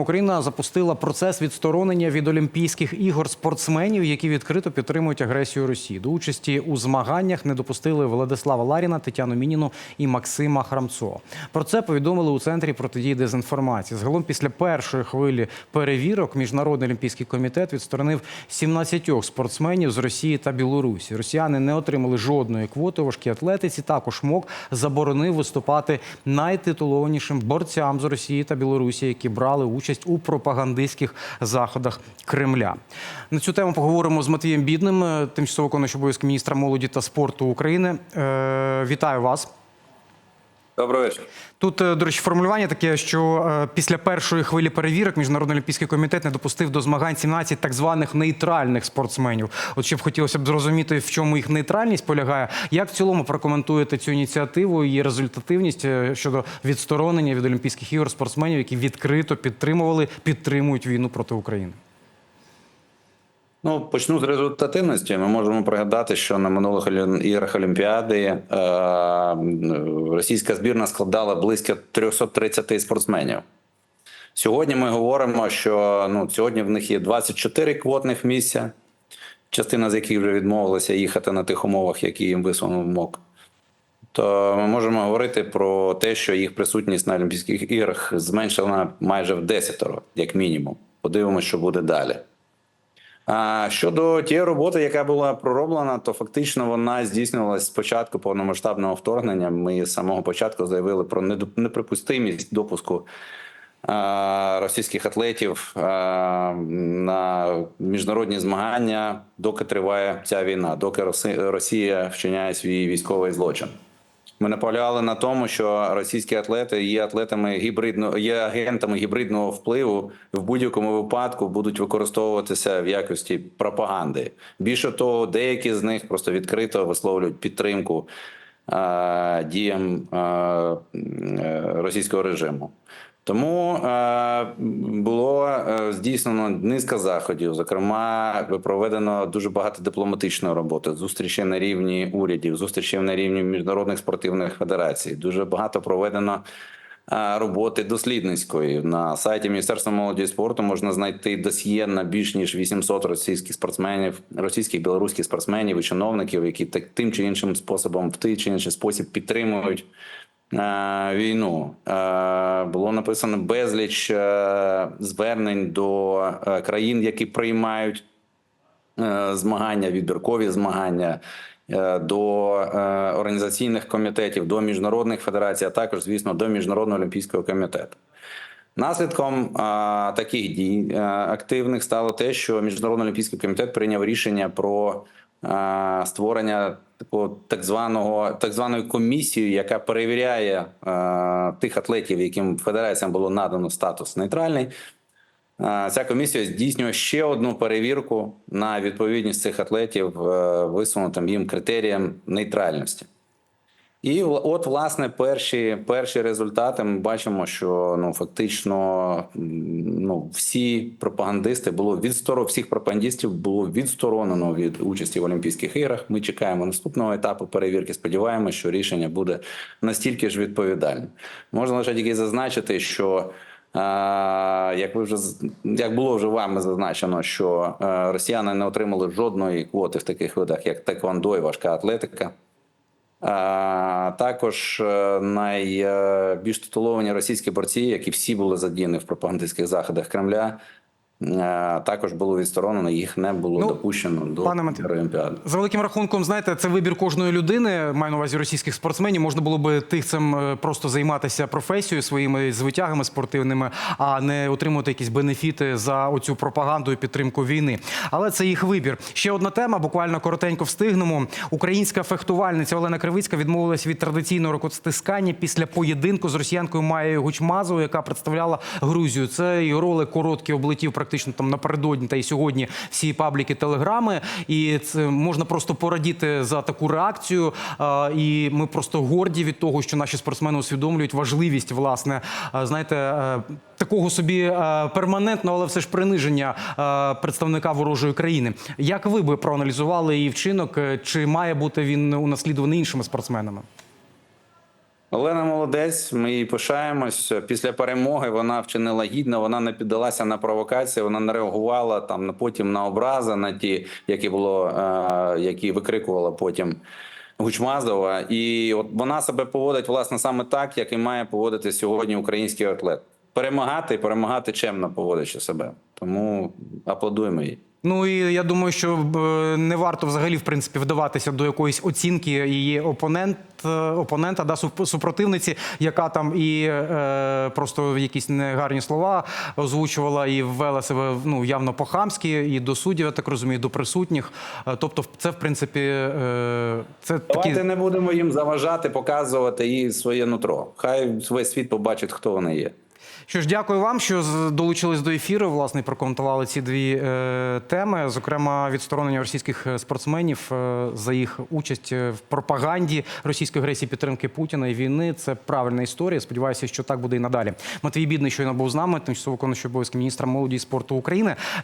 Україна запустила процес відсторонення від Олімпійських ігор спортсменів, які відкрито підтримують агресію Росії. До участі у змаганнях не допустили Владислава Ларіна, Тетяну Мініну і Максима Храмцова. Про це повідомили у центрі протидії дезінформації. Загалом після першої хвилі перевірок міжнародний олімпійський комітет відсторонив 17 спортсменів з Росії та Білорусі. Росіяни не отримали жодної квоти важкій атлетиці. Також МОК заборонив виступати найтитулованішим борцям з Росії та Білорусі, які брали участь у пропагандистських заходах Кремля. На цю тему поговоримо з Матвієм Бідним, е, тимчасово виконуючим обов'язки міністра молоді та спорту України. Е, вітаю вас. Добрий вечір. Тут, е, до речі, формулювання таке, що е, після першої хвилі перевірок Міжнародний олімпійський комітет не допустив до змагань 17 так званих нейтральних спортсменів. От ще б хотілося б зрозуміти, в чому їх нейтральність полягає. Як в цілому прокоментуєте цю ініціативу і результативність е, щодо відсторонення від Олімпійських ігор спортсменів, які відкрито підтримували, підтримують війну проти України? Ну почну з результативності. Ми можемо пригадати, що на минулих іграх Олімпіади е, російська збірна складала близько 330 спортсменів. Сьогодні ми говоримо, що ну сьогодні в них є 24 квотних місця, частина з яких вже відмовилася їхати на тих умовах, які їм висунув МОК. То ми можемо говорити про те, що їх присутність на Олімпійських іграх зменшена майже в десятеро, як мінімум. Подивимося, що буде далі. Щодо тієї роботи, яка була пророблена, то фактично вона здійснювалася з початку повномасштабного вторгнення. Ми з самого початку заявили про неприпустимість допуску російських атлетів на міжнародні змагання, доки триває ця війна, доки Росія вчиняє свій військовий злочин. Ми наполягали на тому, що російські атлети є атлетами гібридного, є агентами гібридного впливу в будь-якому випадку будуть використовуватися в якості пропаганди. Більше того, деякі з них просто відкрито висловлюють підтримку е, діям е, е, російського режиму. Тому е, було е, здійснено низка заходів. Зокрема, проведено дуже багато дипломатичної роботи, зустрічі на рівні урядів, зустрічі на рівні міжнародних спортивних федерацій. Дуже багато проведено е, роботи дослідницької на сайті Міністерства молоді і спорту. Можна знайти досьє на більш ніж 800 російських спортсменів, російських білоруських спортсменів і чиновників, які так тим чи іншим способом в той чи інший спосіб підтримують війну. Е, Було написано безліч е, звернень до е, країн, які приймають змагання, відбіркові змагання. До організаційних комітетів, до міжнародних федерацій, а також, звісно, до міжнародного олімпійського комітету. Наслідком таких дій активних стало те, що міжнародний олімпійський комітет прийняв рішення про створення такого так званого так званої комісії, яка перевіряє тих атлетів, яким федераціям було надано статус нейтральний. Ця комісія здійснює ще одну перевірку на відповідність цих атлетів е, висунутим їм критеріям нейтральності. І от, власне, перші, перші результати ми бачимо, що ну фактично ну, всі пропагандисти було відсторо, всіх пропагандистів було відсторонено від участі в Олімпійських іграх. Ми чекаємо наступного етапу перевірки. Сподіваємося, що рішення буде настільки ж відповідальним. Можна лише тільки зазначити, що. Як ви вже як було вже вами зазначено, що е, росіяни не отримали жодної квоти в таких видах, як теквондо і важка атлетика. Також е, найбільш титуловані російські борці, які всі були задіяні в пропагандистських заходах Кремля, також було відсторонено, їх не було Ну, допущено до Олімпіади. За великим рахунком, знаєте, це вибір кожної людини. Маю на увазі російських спортсменів. Можна було би тихцем е, просто займатися професією своїми звитягами спортивними, а не отримувати якісь бенефіти за оцю пропаганду і підтримку війни. Але це їх вибір. Ще одна тема. Буквально коротенько встигнемо. Українська фехтувальниця Олена Кривицька відмовилась від традиційного рукостискання після поєдинку з росіянкою Маєю Гучмазовою, яка представляла Грузію. Це і ролик короткий облетів практично там напередодні та й сьогодні всі пабліки телеграми. І це можна просто порадіти за таку реакцію. І ми просто горді від того, що наші спортсмени усвідомлюють важливість, власне, знаєте, е, такого собі е, перманентного, але все ж приниження е, представника ворожої країни. Як ви би проаналізували її вчинок? Чи має бути він унаслідуваний іншими спортсменами? Олена молодець, ми їй пишаємось. Після перемоги вона вчинила гідно, вона не піддалася на провокації, вона не реагувала там на потім на образи, на ті, які було, е, які викрикувала потім Гучмазова. І от вона себе поводить власне саме так, як і має поводити сьогодні український атлет. Перемагати і перемагати чемно поводячи себе. Тому аплодуємо їй. Ну і я думаю, що е, не варто взагалі в принципі вдаватися до якоїсь оцінки її опонент, е, опонента, да, суп- супротивниці, яка там і е, просто якісь негарні слова озвучувала і ввела себе ну явно по-хамськи, і до суддів, я так розумію, до присутніх. Е, Тобто, це в принципі е, це такі не будемо їм заважати, показувати їй своє нутро. Хай весь світ побачить, хто вони є. Що ж, дякую вам, що долучились до ефіру. Власне, прокоментували ці дві е, теми. Зокрема, відсторонення російських е, спортсменів е, за їх участь е, в пропаганді російської агресії підтримки Путіна і війни. Це правильна історія. Сподіваюся, що так буде і надалі. Матвій Бідний щойно був з нами, тимчасово виконуючий обов'язки міністра молоді і спорту України.